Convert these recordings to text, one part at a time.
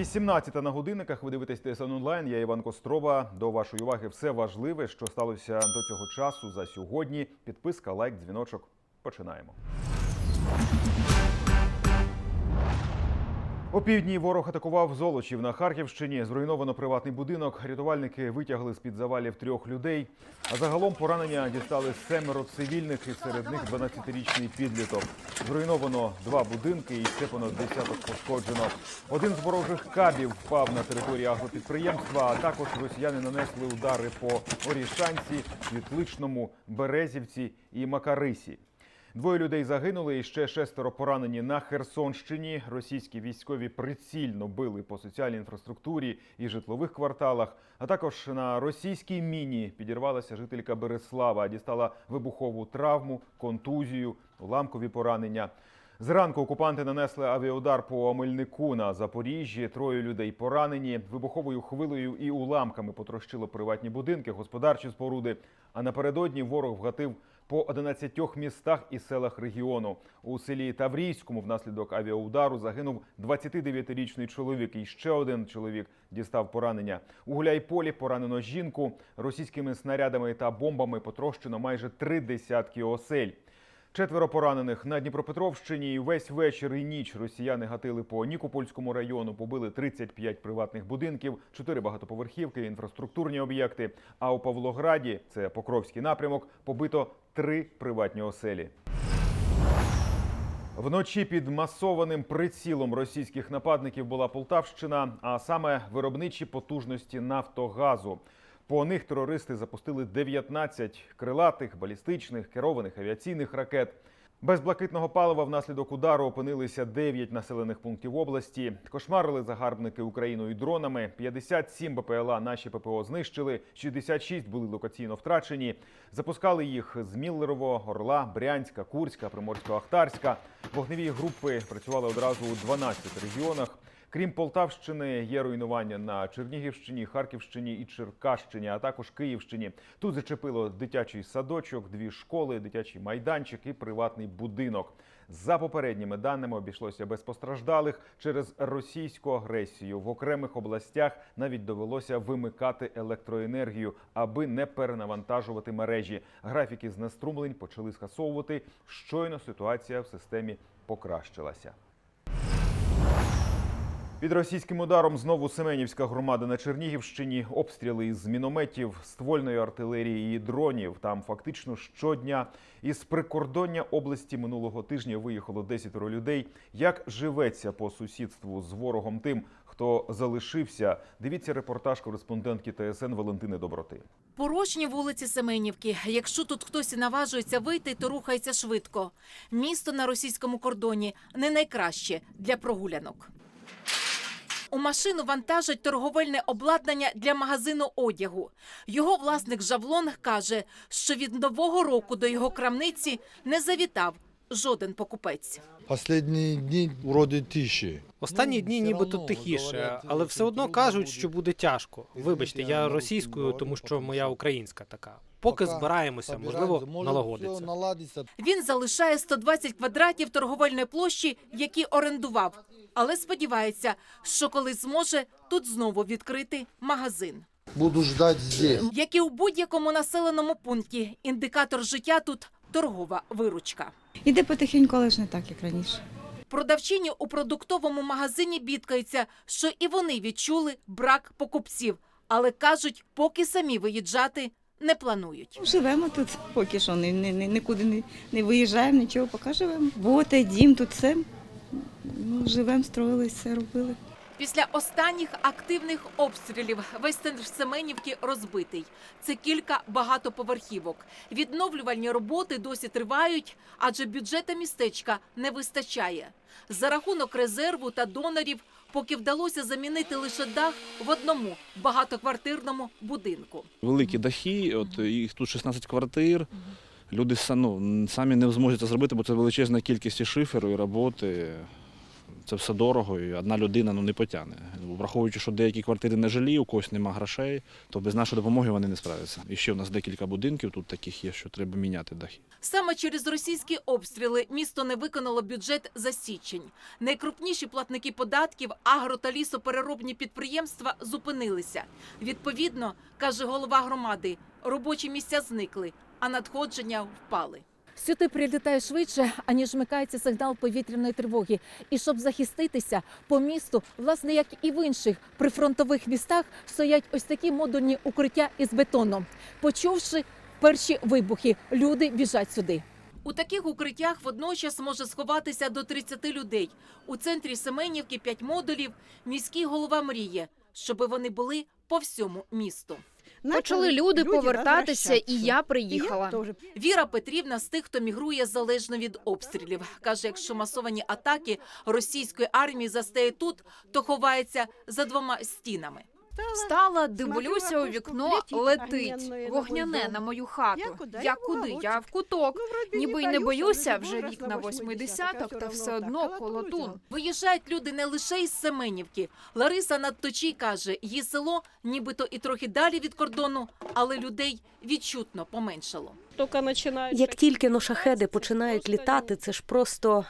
18 на годинниках. Ви дивитесь ТСН онлайн. Я Іван Кострова. До вашої уваги все важливе, що сталося до цього часу за сьогодні. Підписка, лайк, дзвіночок. Починаємо. У півдні ворог атакував Золочів на Харківщині. Зруйновано приватний будинок. Рятувальники витягли з-під завалів трьох людей. А загалом поранення дістали семеро цивільних, і серед них 12-річний підліток. Зруйновано два будинки і ще понад десяток пошкоджено. Один з ворожих кабів впав на території агропідприємства. А також росіяни нанесли удари по Орішанці, Світличному, Березівці і Макарисі. Двоє людей загинули і ще шестеро поранені на Херсонщині. Російські військові прицільно били по соціальній інфраструктурі і житлових кварталах. А також на російській міні підірвалася жителька Береслава, дістала вибухову травму, контузію, уламкові поранення. Зранку окупанти нанесли авіаудар по Омельнику на Запоріжжі. Троє людей поранені. Вибуховою хвилею і уламками потрощило приватні будинки, господарчі споруди. А напередодні ворог вгатив по 11 містах і селах регіону. У селі Таврійському внаслідок авіаудару загинув 29-річний чоловік. І ще один чоловік дістав поранення. У Гуляйполі поранено жінку. Російськими снарядами та бомбами потрощено майже три десятки осель. Четверо поранених на Дніпропетровщині. Весь вечір і ніч росіяни гатили по Нікопольському району, побили 35 приватних будинків, 4 багатоповерхівки, інфраструктурні об'єкти. А у Павлограді, це Покровський напрямок, побито три приватні оселі. Вночі під масованим прицілом російських нападників була Полтавщина, а саме виробничі потужності Нафтогазу. По них терористи запустили 19 крилатих, балістичних, керованих авіаційних ракет. Без блакитного палива внаслідок удару опинилися 9 населених пунктів області. Кошмарили загарбники Україною дронами. 57 БПЛА наші ППО знищили, 66 були локаційно втрачені. Запускали їх з Міллерово, Орла, Брянська, Курська, Приморсько-Ахтарська. Вогневі групи працювали одразу у 12 регіонах. Крім Полтавщини, є руйнування на Чернігівщині, Харківщині і Черкащині, а також Київщині. Тут зачепило дитячий садочок, дві школи, дитячий майданчик і приватний будинок. За попередніми даними обійшлося без постраждалих через російську агресію. В окремих областях навіть довелося вимикати електроенергію, аби не перенавантажувати мережі. Графіки знеструмлень почали скасовувати. Щойно ситуація в системі покращилася. Під російським ударом знову Семенівська громада на Чернігівщині. Обстріли із мінометів, ствольної артилерії і дронів. Там фактично щодня із прикордоння області минулого тижня виїхало 10 людей. Як живеться по сусідству з ворогом тим, хто залишився? Дивіться репортаж кореспондентки ТСН Валентини Доброти. Порожні вулиці Семенівки. Якщо тут хтось і наважується вийти, то рухається швидко. Місто на російському кордоні не найкраще для прогулянок. У машину вантажать торговельне обладнання для магазину одягу. Його власник Жавлон каже, що від нового року до його крамниці не завітав жоден покупець. Последні дні вроді тиші. Останні дні нібито тихіше, але все одно кажуть, що буде тяжко. Вибачте, я російською, тому що моя українська така. Поки збираємося, можливо, налагодиться. наладиться. Він залишає 120 квадратів торговельної площі, які орендував, але сподівається, що коли зможе, тут знову відкрити магазин. Буду ждать здесь. Як і у будь-якому населеному пункті, індикатор життя тут торгова виручка. Іде потихеньку, але ж не так, як раніше. Продавчині у продуктовому магазині бідкаються, що і вони відчули брак покупців, але кажуть, поки самі виїжджати не планують. Живемо тут, поки що ні, ні, нікуди не, не виїжджаємо, нічого, поки живемо. Боти, дім, тут все. Ну, живемо, строїлися, робили. Після останніх активних обстрілів весь центр Семенівки розбитий. Це кілька багатоповерхівок. Відновлювальні роботи досі тривають, адже бюджета містечка не вистачає. За рахунок резерву та донорів, поки вдалося замінити лише дах в одному багатоквартирному будинку. великі дахи, от їх тут 16 квартир. Люди ну, самі не зможуть це зробити, бо це величезна кількість і шиферу, і роботи. Це все дорого, і одна людина ну, не потягне. Враховуючи, що деякі квартири не жилі, у когось нема грошей, то без нашої допомоги вони не справляться. І ще в нас декілька будинків тут таких є, що треба міняти дахи. Саме через російські обстріли місто не виконало бюджет за січень. Найкрупніші платники податків, агро та лісопереробні підприємства зупинилися. Відповідно, каже голова громади, робочі місця зникли, а надходження впали. Сюди прилітає швидше, аніж вмикається сигнал повітряної тривоги. І щоб захиститися по місту, власне, як і в інших прифронтових містах, стоять ось такі модульні укриття із бетону. Почувши перші вибухи, люди біжать сюди. У таких укриттях водночас може сховатися до 30 людей. У центрі Семенівки 5 модулів. Міський голова мріє, щоби вони були по всьому місту. Почали люди повертатися, і я приїхала. Віра Петрівна з тих, хто мігрує залежно від обстрілів. Каже, якщо масовані атаки російської армії застає тут, то ховається за двома стінами. Встала, дивлюся у вікно, летить вогняне на мою хату. Я куди? Я в куток. Ніби й не боюся, вже рік на восьмий десяток, та все одно колотун. Виїжджають люди не лише із Семенівки. Лариса Надточій каже, її село нібито і трохи далі від кордону, але людей відчутно поменшало. Як тільки но шахеди починають літати, це ж просто.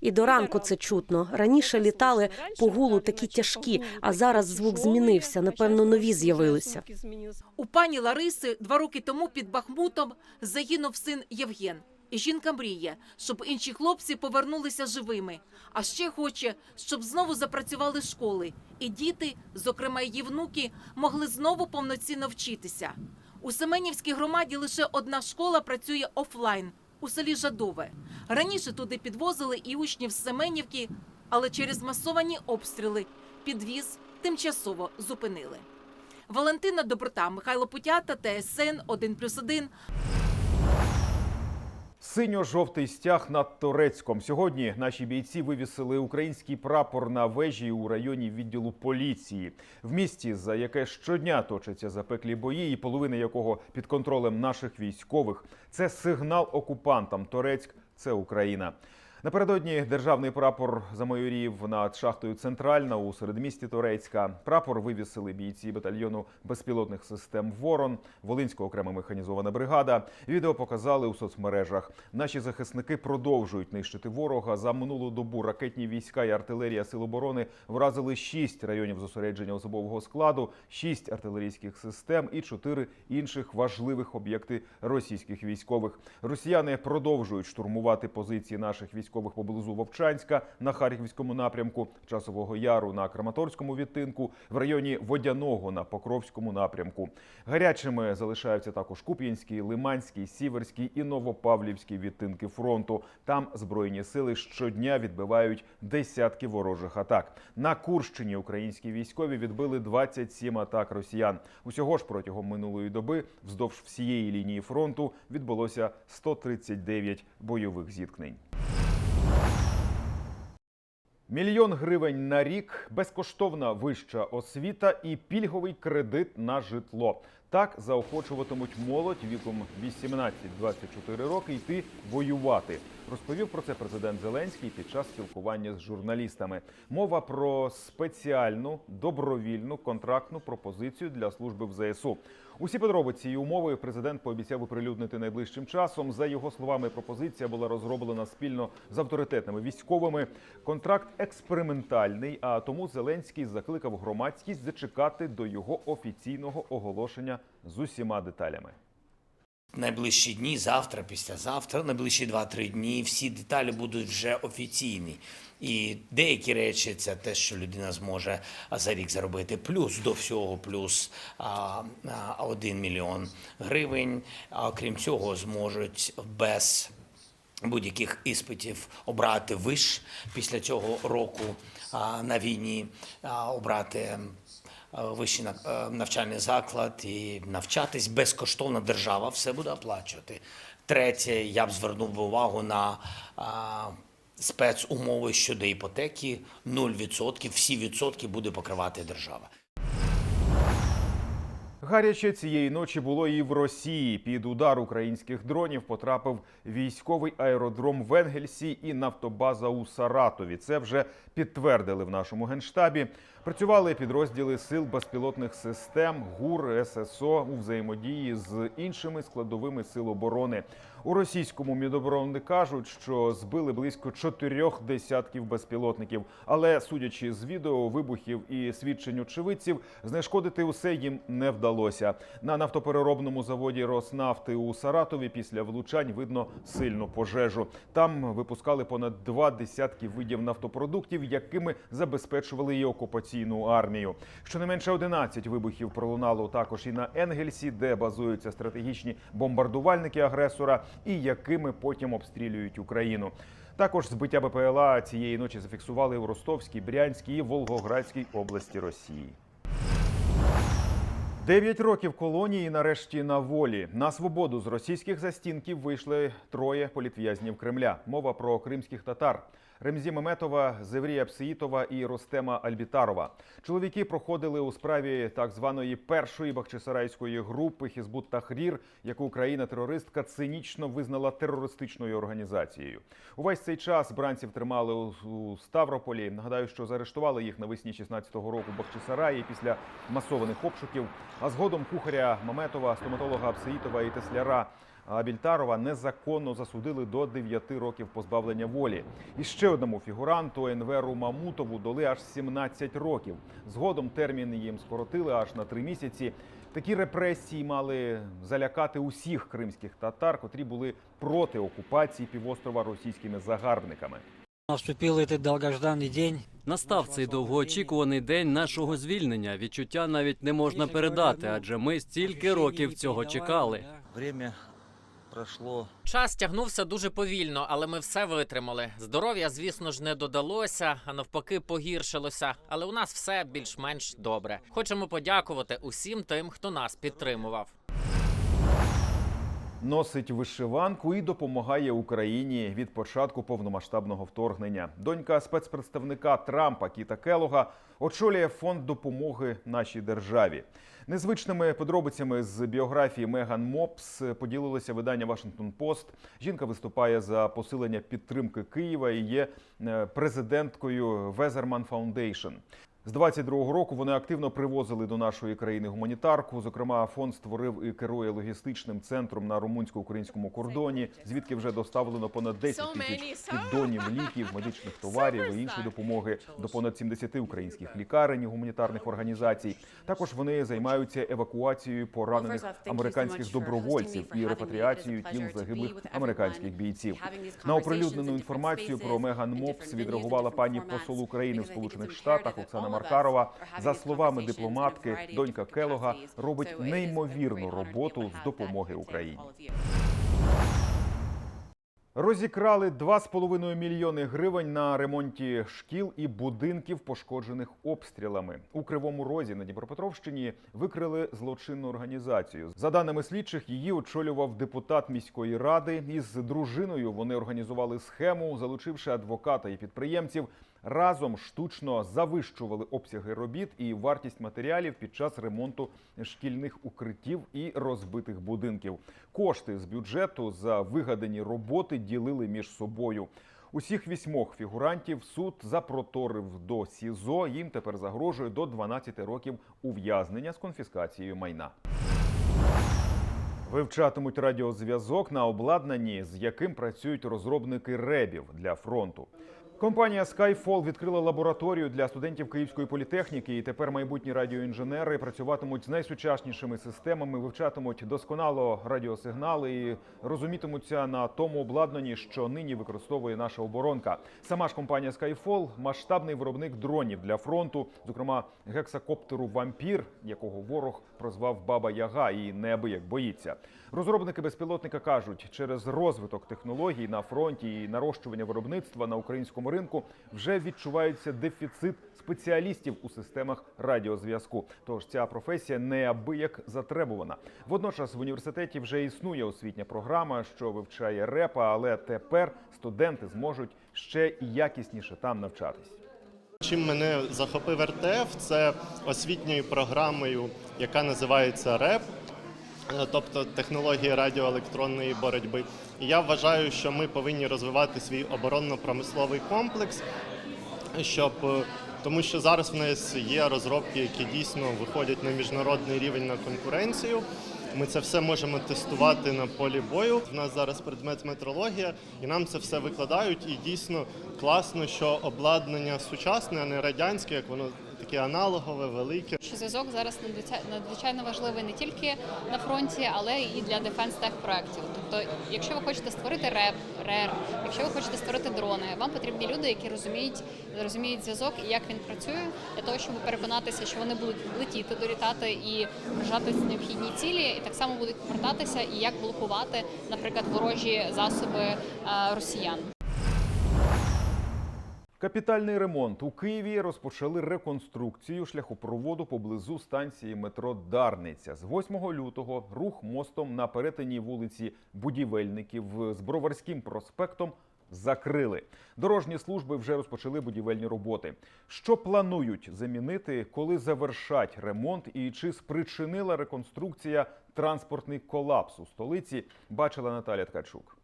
І до ранку це чутно. Раніше літали по гулу такі тяжкі, а зараз звук змінився. Напевно, нові з'явилися. У пані Лариси два роки тому під Бахмутом загинув син Євген. І жінка мріє, щоб інші хлопці повернулися живими. А ще хоче, щоб знову запрацювали школи, і діти, зокрема її внуки, могли знову повноцінно вчитися. У Семенівській громаді лише одна школа працює офлайн у селі Жадове. Раніше туди підвозили і учнів з Семенівки, але через масовані обстріли підвіз тимчасово зупинили. Валентина Доброта, Михайло Путята, ТСН 1+,1. Синьо-жовтий стяг над Торецьком. Сьогодні наші бійці вивісили український прапор на вежі у районі відділу поліції в місті, за яке щодня точаться запеклі бої, і половина якого під контролем наших військових. Це сигнал окупантам. Торецьк це Україна. Напередодні державний прапор замайорів над шахтою Центральна у середмісті Торецька. Прапор вивісили бійці батальйону безпілотних систем Ворон, Волинська окрема механізована бригада. Відео показали у соцмережах. Наші захисники продовжують нищити ворога. За минулу добу ракетні війська і артилерія Сил оборони вразили шість районів зосередження особового складу, шість артилерійських систем і чотири інших важливих об'єкти російських військових. Росіяни продовжують штурмувати позиції наших військових поблизу Вовчанська на Харківському напрямку, Часового Яру на Краматорському відтинку, в районі Водяного на Покровському напрямку. Гарячими залишаються також Куп'янський, Лиманський, Сіверський і Новопавлівський відтинки фронту. Там збройні сили щодня відбивають десятки ворожих атак. На Курщині українські військові відбили 27 атак росіян. Усього ж протягом минулої доби вздовж всієї лінії фронту відбулося 139 бойових зіткнень. Мільйон гривень на рік, безкоштовна вища освіта і пільговий кредит на житло. Так заохочуватимуть молодь віком 18-24 роки йти воювати. Розповів про це президент Зеленський під час спілкування з журналістами. Мова про спеціальну добровільну контрактну пропозицію для служби в ЗСУ. Усі подробиці і умови президент пообіцяв оприлюднити найближчим часом. За його словами, пропозиція була розроблена спільно з авторитетними військовими. Контракт експериментальний, а тому Зеленський закликав громадськість зачекати до його офіційного оголошення з усіма деталями. Найближчі дні, завтра, післязавтра, найближчі 2-3 дні, всі деталі будуть вже офіційні. І деякі речі це те, що людина зможе за рік заробити. Плюс до всього, плюс а, а, 1 мільйон гривень. А крім цього, зможуть без будь-яких іспитів обрати виш після цього року на війні, обрати вищий е, навчальний заклад і навчатись безкоштовно. Держава все буде оплачувати. Третє, я б звернув увагу на а, спецумови щодо іпотеки 0%, всі відсотки буде покривати держава. Гаряче цієї ночі було і в Росії. Під удар українських дронів потрапив військовий аеродром в Енгельсі і нафтобаза у Саратові. Це вже підтвердили в нашому генштабі. Працювали підрозділи сил безпілотних систем ГУР ССО у взаємодії з іншими складовими сил оборони. У російському Міноборони кажуть, що збили близько чотирьох десятків безпілотників. Але судячи з відео вибухів і свідчень очевидців, знешкодити усе їм не вдалося. На нафтопереробному заводі Роснафти у Саратові після влучань видно сильну пожежу. Там випускали понад два десятки видів нафтопродуктів, якими забезпечували і окупаційну армію. Щонайменше 11 вибухів пролунало також і на Енгельсі, де базуються стратегічні бомбардувальники агресора, і якими потім обстрілюють Україну. Також збиття БПЛА цієї ночі зафіксували у Ростовській, Брянській і Волгоградській області Росії. Дев'ять років колонії нарешті на волі. На свободу з російських застінків вийшли троє політв'язнів Кремля. Мова про кримських татар. Ремзі Меметова, Зеврія Псиїтова і Ростема Альбітарова. Чоловіки проходили у справі так званої першої бахчисарайської групи Хізбут Тахрір, яку країна-терористка цинічно визнала терористичною організацією. Увесь цей час бранців тримали у- Ставрополі. Нагадаю, що заарештували їх навесні 16-го року Бахчисараї після масованих обшуків. А згодом кухаря Маметова, стоматолога Псиїтова і тесляра Абільтарова незаконно засудили до 9 років позбавлення волі. І ще одному фігуранту Енверу Мамутову дали аж 17 років. Згодом термін їм скоротили аж на три місяці. Такі репресії мали залякати усіх кримських татар, котрі були проти окупації півострова російськими загарбниками. Наступив цей довгожданий день. Настав цей довгоочікуваний день нашого звільнення. Відчуття навіть не можна передати, адже ми стільки років цього чекали. Время пройшло. Час тягнувся дуже повільно, але ми все витримали. Здоров'я, звісно ж, не додалося, а навпаки, погіршилося. Але у нас все більш-менш добре. Хочемо подякувати усім тим, хто нас підтримував. Носить вишиванку і допомагає Україні від початку повномасштабного вторгнення. Донька спецпредставника Трампа Кіта Келога очолює фонд допомоги нашій державі. Незвичними подробицями з біографії Меган Мопс поділилося видання Вашингтон Пост. Жінка виступає за посилення підтримки Києва і є е, президенткою Везерман Фаундейшн. З 22-го року вони активно привозили до нашої країни гуманітарку. Зокрема, фонд створив і керує логістичним центром на румунсько-українському кордоні, звідки вже доставлено понад 10 тисяч піддонів ліків, медичних товарів і іншої допомоги до понад 70 українських лікарень і гуманітарних організацій. Також вони займаються евакуацією поранених американських добровольців і репатріацією тіл загиблих американських бійців. На оприлюднену інформацію про Меган Мопс відреагувала пані посол України в Сполучених Штатах Оксана Маркарова. За словами дипломатки, донька Келога робить неймовірну роботу з допомоги Україні. Розікрали 2,5 мільйони гривень на ремонті шкіл і будинків, пошкоджених обстрілами. У Кривому Розі на Дніпропетровщині викрили злочинну організацію. За даними слідчих, її очолював депутат міської ради. Із дружиною вони організували схему, залучивши адвоката і підприємців. Разом штучно завищували обсяги робіт і вартість матеріалів під час ремонту шкільних укриттів і розбитих будинків. Кошти з бюджету за вигадані роботи ділили між собою. Усіх вісьмох фігурантів суд запроторив до СІЗО. Їм тепер загрожує до 12 років ув'язнення з конфіскацією майна. Вивчатимуть радіозв'язок на обладнанні, з яким працюють розробники ребів для фронту. Компанія Skyfall відкрила лабораторію для студентів Київської політехніки, і тепер майбутні радіоінженери працюватимуть з найсучаснішими системами, вивчатимуть досконало радіосигнали і розумітимуться на тому обладнанні, що нині використовує наша оборонка. Сама ж компанія Skyfall – масштабний виробник дронів для фронту, зокрема гексакоптеру Вампір, якого ворог прозвав Баба Яга і неабияк боїться. Розробники безпілотника кажуть, через розвиток технологій на фронті і нарощування виробництва на українському ринку вже відчувається дефіцит спеціалістів у системах радіозв'язку. Тож ця професія неабияк затребувана. Водночас в університеті вже існує освітня програма, що вивчає репа, але тепер студенти зможуть ще і якісніше там навчатись. Чим мене захопив РТФ, це освітньою програмою, яка називається РЕП, тобто технології радіоелектронної боротьби. І я вважаю, що ми повинні розвивати свій оборонно-промисловий комплекс, щоб е, тому що зараз в нас є розробки, які дійсно виходять на міжнародний рівень на конкуренцію. Ми це все можемо тестувати на полі бою. У нас зараз предмет метрологія, і нам це все викладають. І дійсно класно, що обладнання сучасне, а не радянське, як воно таке аналогове, велике. що зв'язок зараз надзвичай- надзвичайно важливий не тільки на фронті, але і для дефенс тех проєктів. Тобто, якщо ви хочете створити РЕП, РЕР, якщо ви хочете створити дрони, вам потрібні люди, які розуміють, розуміють зв'язок і як він працює, для того, щоб переконатися, що вони будуть летіти, долітати і вражати необхідні цілі, і так само будуть повертатися і як блокувати, наприклад, ворожі засоби е, росіян. Капітальний ремонт у Києві розпочали реконструкцію шляхопроводу поблизу станції метро Дарниця. З 8 лютого рух мостом на перетині вулиці Будівельників з Броварським проспектом закрили. Дорожні служби вже розпочали будівельні роботи. Що планують замінити, коли завершать ремонт, і чи спричинила реконструкція транспортний колапс у столиці? Бачила Наталя Ткачук.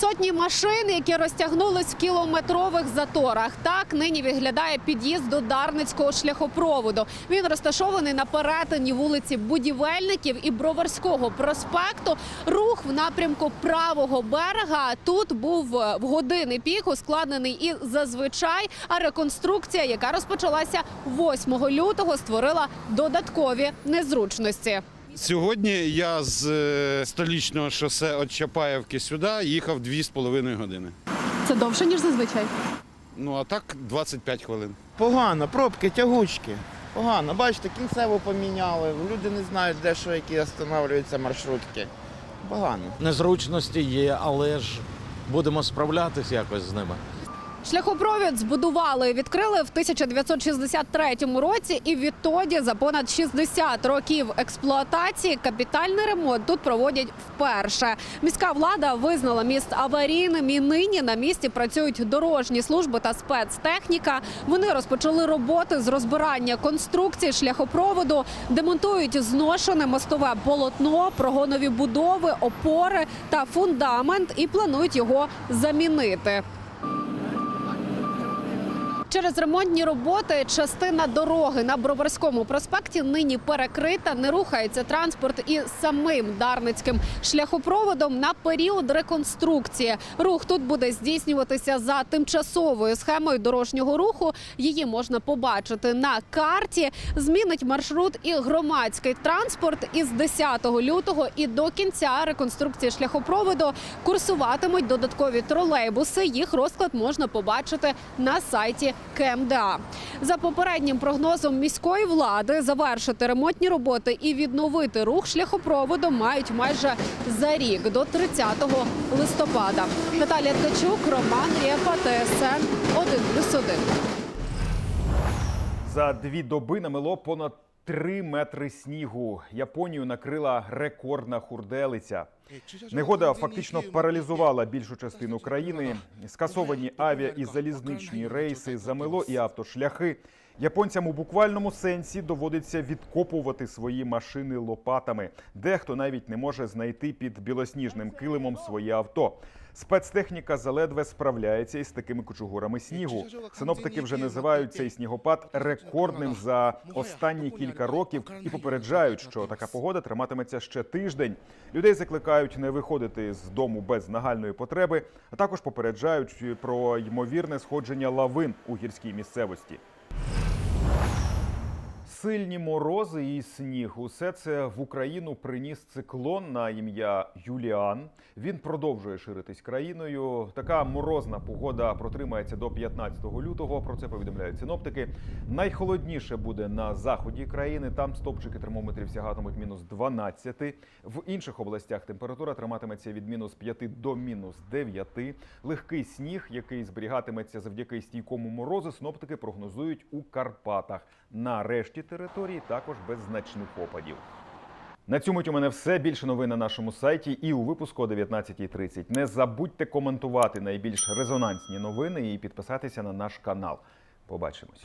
Сотні машин, які розтягнулись в кілометрових заторах. Так нині виглядає під'їзд до Дарницького шляхопроводу. Він розташований на перетині вулиці Будівельників і Броварського проспекту. Рух в напрямку правого берега тут був е, в години пік ускладнений і зазвичай. А реконструкція, яка розпочалася 8 лютого, створила додаткові незручності. Сьогодні я з е, столічного шосе від Чапаєвки сюди їхав 2,5 години. Це довше ніж зазвичай. Ну а так 25 хвилин. Погано, пробки, тягучки. Погано. Бачите, кінцево поміняли. Люди не знають, де що які останавливаються маршрутки. Погано. Незручності є, але ж будемо справлятись якось з ними. Шляхопровід збудували відкрили в 1963 році, і відтоді за понад 60 років експлуатації капітальний ремонт тут проводять вперше. Міська влада визнала міст аварійним і нині на місці працюють дорожні служби та спецтехніка. Вони розпочали роботи з розбирання конструкції шляхопроводу, демонтують зношене мостове полотно, прогонові будови, опори та фундамент і планують його замінити. Через ремонтні роботи частина дороги на Броварському проспекті нині перекрита. Не рухається транспорт і самим Дарницьким шляхопроводом на період реконструкції. Рух тут буде здійснюватися за тимчасовою схемою дорожнього руху. Її можна побачити на карті. Змінить маршрут і громадський транспорт із 10 лютого і до кінця реконструкції шляхопроводу курсуватимуть додаткові тролейбуси. Їх розклад можна побачити на сайті КМДА. За попереднім прогнозом міської влади завершити ремонтні роботи і відновити рух шляхопроводу мають майже за рік до 30 листопада. Наталія Ткачук, Роман Рєпа, ТСН 1+,1. За дві доби намело понад три метри снігу. Японію накрила рекордна хурделиця. Негода фактично паралізувала більшу частину країни. Скасовані авіа і залізничні рейси, замело і автошляхи. Японцям у буквальному сенсі доводиться відкопувати свої машини лопатами. Дехто навіть не може знайти під білосніжним килимом своє авто. Спецтехніка заледве справляється із такими кучугурами снігу. Синоптики вже називають цей снігопад рекордним за останні кілька років і попереджають, що така погода триматиметься ще тиждень. Людей закликають не виходити з дому без нагальної потреби, а також попереджають про ймовірне сходження лавин у гірській місцевості. Сильні морози і сніг. Усе це в Україну приніс циклон на ім'я Юліан. Він продовжує ширитись країною. Така морозна погода протримається до 15 лютого. Про це повідомляють синоптики. Найхолодніше буде на заході країни. Там стопчики термометрів сягатимуть мінус 12. В інших областях температура триматиметься від мінус 5 до мінус 9. Легкий сніг, який зберігатиметься завдяки стійкому морозу, синоптики прогнозують у Карпатах. На решті території також без значних опадів. На цьому у мене все. Більше новин на нашому сайті і у випуску о 19.30. Не забудьте коментувати найбільш резонансні новини і підписатися на наш канал. Побачимось.